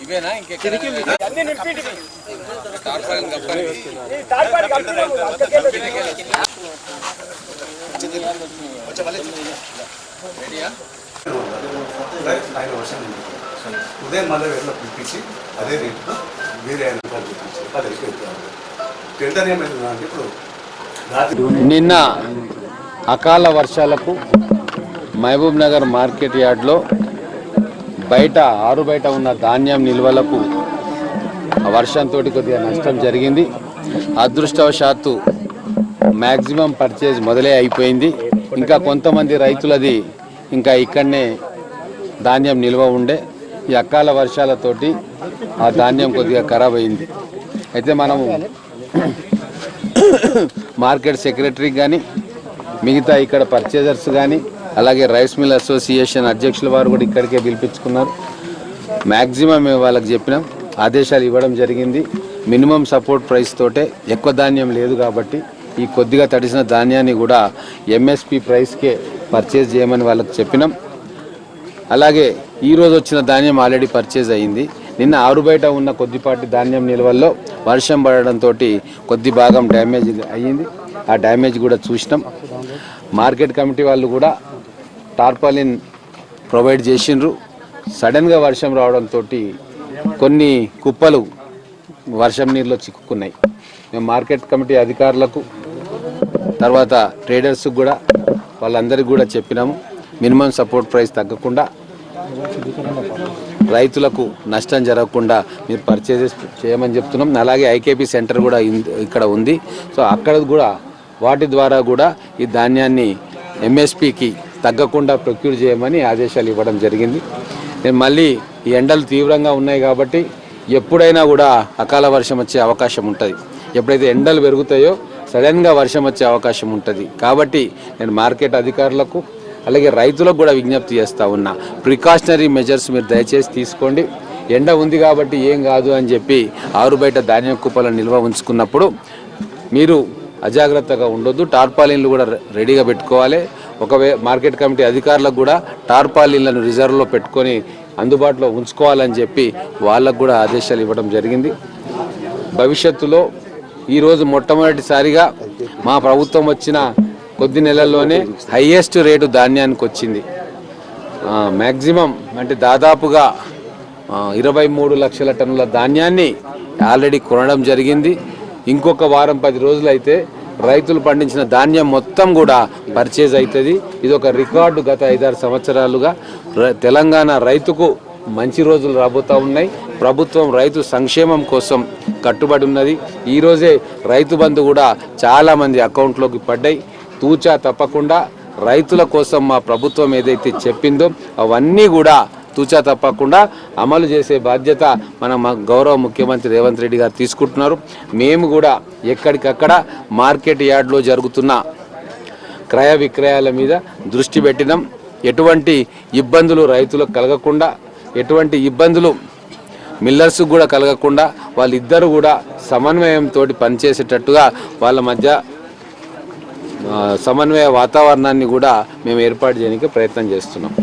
ఇవేనా ఇంకెక్కడ తార్పాలిన్ కప్పాలి రెడీయా ఉదయం మళ్ళీ వెళ్ళి పిలిపించి అదే రేటుతో వేరే ఆయన పిలిపించి అది అయిపోయింది టెండర్ ఇప్పుడు నిన్న అకాల వర్షాలకు మహబూబ్ నగర్ మార్కెట్ యార్డ్లో బయట ఆరు బయట ఉన్న ధాన్యం నిల్వలకు ఆ వర్షంతో కొద్దిగా నష్టం జరిగింది. అదృష్టవశాత్తు మ్యాక్సిమం పర్చేజ్ మొదలే అయిపోయింది. ఇంకా కొంతమంది రైతులది ఇంకా ఇక్కడనే ధాన్యం నిల్వ ఉండే. ఈ అకాల వర్షాలతోటి ఆ ధాన్యం కొద్దిగా ఖరాబ్ అయింది. అయితే మనము మార్కెట్ సెక్రటరీ కానీ మిగతా ఇక్కడ పర్చేజర్స్ కానీ అలాగే రైస్ మిల్ అసోసియేషన్ అధ్యక్షుల వారు కూడా ఇక్కడికే పిలిపించుకున్నారు. మ్యాక్సిమం మేము వాళ్ళకి చెప్పినాం ఆదేశాలు ఇవ్వడం జరిగింది. మినిమం సపోర్ట్ ప్రైస్ తోటే ఎక్కువ ధాన్యం లేదు కాబట్టి ఈ కొద్దిగా తడిసిన ధాన్యాన్ని కూడా ఎంఎస్పి ప్రైస్కే పర్చేజ్ చేయమని వాళ్ళకి చెప్పినాం. అలాగే ఈరోజు వచ్చిన ధాన్యం ఆల్రెడీ పర్చేజ్ అయ్యింది నిన్న ఆరు బయట ఉన్న కొద్దిపాటి ధాన్యం నిల్వల్లో వర్షం పడడంతో కొద్ది భాగం డ్యామేజ్ అయ్యింది. ఆ డ్యామేజ్ కూడా చూసినాం. మార్కెట్ కమిటీ వాళ్ళు కూడా టార్పాలిన్ ప్రొవైడ్ చేసిండ్రు. సడన్గా వర్షం రావడంతో కొన్ని కుప్పలు వర్షం నీరులో చిక్కుకున్నాయి. మేము మార్కెట్ కమిటీ అధికారులకు తర్వాత ట్రేడర్స్కి కూడా వాళ్ళందరికీ కూడా చెప్పినాము. మినిమం సపోర్ట్ ప్రైస్ తగ్గకుండా. రైతులకు నష్టం జరగకుండా మీరు పర్చేజెస్ చేయమని చెప్తున్నాం. అలాగే ఐకేపీ సెంటర్ కూడా ఇక్కడ ఉంది. సో అక్కడ కూడా వాటి ద్వారా కూడా ఈ ధాన్యాన్ని ఎంఎస్పికి తగ్గకుండా ప్రొక్యూర్ చేయమని ఆదేశాలు ఇవ్వడం జరిగింది. నేను మళ్ళీ ఈ ఎండలు తీవ్రంగా ఉన్నాయి కాబట్టి ఎప్పుడైనా కూడా అకాల వర్షం వచ్చే అవకాశం ఉంటుంది. ఎప్పుడైతే ఎండలు పెరుగుతాయో సడన్గా వర్షం వచ్చే అవకాశం ఉంటుంది. కాబట్టి నేను మార్కెట్ అధికారులకు అలాగే రైతులకు కూడా విజ్ఞప్తి చేస్తా ఉన్నా. ప్రికాషనరీ మెజర్స్ మీరు దయచేసి తీసుకోండి. ఎండ ఉంది కాబట్టి ఏం కాదు అని చెప్పి ఆరు బయట ధాన్యం కుప్పలను నిల్వ ఉంచుకున్నప్పుడు మీరు అజాగ్రత్తగా ఉండొద్దు. టార్పాలిన్లు కూడా రెడీగా పెట్టుకోవాలి. ఒకవే మార్కెట్ కమిటీ అధికారులకు కూడా టార్పాలిన్లను రిజర్వ్లో పెట్టుకొని అందుబాటులో ఉంచుకోవాలని చెప్పి వాళ్ళకు కూడా ఆదేశాలు ఇవ్వడం జరిగింది. భవిష్యత్తులో ఈరోజు మొట్టమొదటిసారిగా మా ప్రభుత్వం వచ్చిన కొద్ది నెలల్లోనే హయ్యెస్ట్ రేటు ధాన్యానికి వచ్చింది. మ్యాక్సిమం అంటే దాదాపుగా ఇరవై మూడు లక్షల టన్నుల ధాన్యాన్ని ఆల్రెడీ కొనడం జరిగింది. ఇంకొక వారం పది రోజులు అయితే రైతులు పండించిన ధాన్యం మొత్తం కూడా పర్చేజ్ అవుతుంది. ఇది ఒక రికార్డు గత ఐదారు సంవత్సరాలుగా. ర- తెలంగాణ రైతుకు మంచి రోజులు రాబోతూ ఉన్నాయి. ప్రభుత్వం రైతు సంక్షేమం కోసం కట్టుబడి ఉన్నది. ఈరోజే రైతు బంధు కూడా చాలామంది అకౌంట్లోకి పడ్డాయి. తూచా తప్పకుండా రైతుల కోసం మా ప్రభుత్వం ఏదైతే చెప్పిందో అవన్నీ కూడా తూచా తప్పకుండా అమలు చేసే బాధ్యత మన మా గౌరవ ముఖ్యమంత్రి రేవంత్ రెడ్డి గారు తీసుకుంటున్నారు. మేము కూడా ఎక్కడికక్కడ మార్కెట్ యార్డ్లో జరుగుతున్న క్రయ విక్రయాల మీద దృష్టి పెట్టినాం. ఎటువంటి ఇబ్బందులు రైతులకు కలగకుండా ఎటువంటి ఇబ్బందులు మిల్లర్స్ కూడా కలగకుండా వాళ్ళిద్దరూ కూడా సమన్వయంతో పనిచేసేటట్టుగా వాళ్ళ మధ్య సమన్వయ వాతావరణాన్ని కూడా మేము ఏర్పాటు చేయడానికి ప్రయత్నం చేస్తున్నాం.